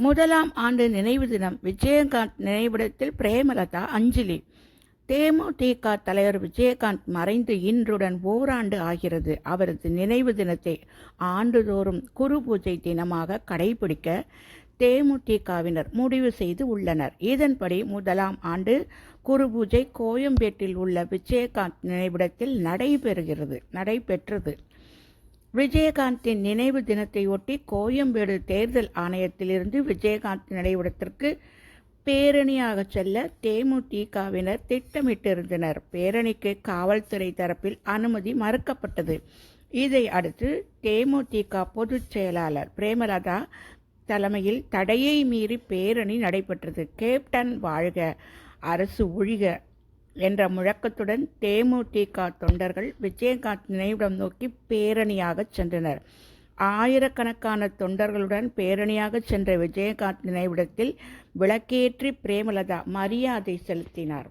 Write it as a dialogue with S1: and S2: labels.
S1: முதலாம் ஆண்டு நினைவு தினம் விஜயகாந்த் நினைவிடத்தில் பிரேமலதா அஞ்சலி. தேமுதிக தலைவர் விஜயகாந்த் மறைந்து இன்றுடன் ஓராண்டு ஆகிறது. அவரது நினைவு தினத்தை ஆண்டுதோறும் குரு பூஜை தினமாக கடைபிடிக்க தேமுதிகவினர் முடிவு செய்து உள்ளனர். இதன்படி முதலாம் ஆண்டு குரு பூஜை கோயம்பேட்டில் உள்ள விஜயகாந்த் நினைவிடத்தில் நடைபெறுகிறது. நடைபெற்றது. விஜயகாந்தின் நினைவு தினத்தையொட்டி கோயம்பேடு தேர்தல் ஆணையத்திலிருந்து விஜயகாந்த் நினைவிடத்திற்கு பேரணியாக செல்ல தேமுதிகவினர் திட்டமிட்டிருந்தனர். பேரணிக்கு காவல்துறை தரப்பில் அனுமதி மறுக்கப்பட்டது. இதை அடுத்து தேமுதிக பொதுச் செயலாளர் பிரேமலதா தலைமையில் தடையை மீறி பேரணி நடைபெற்றது. கேப்டன் வாழ்க அரசு ஒழிக என்ற முழக்கத்துடன் தேமுதிக தொண்டர்கள் விஜயகாந்த் நினைவிடம் நோக்கி பேரணியாக சென்றனர். ஆயிரக்கணக்கான தொண்டர்களுடன் பேரணியாக சென்ற விஜயகாந்த் நினைவிடத்தில் விளக்கேற்றி பிரேமலதா மரியாதை செலுத்தினார்.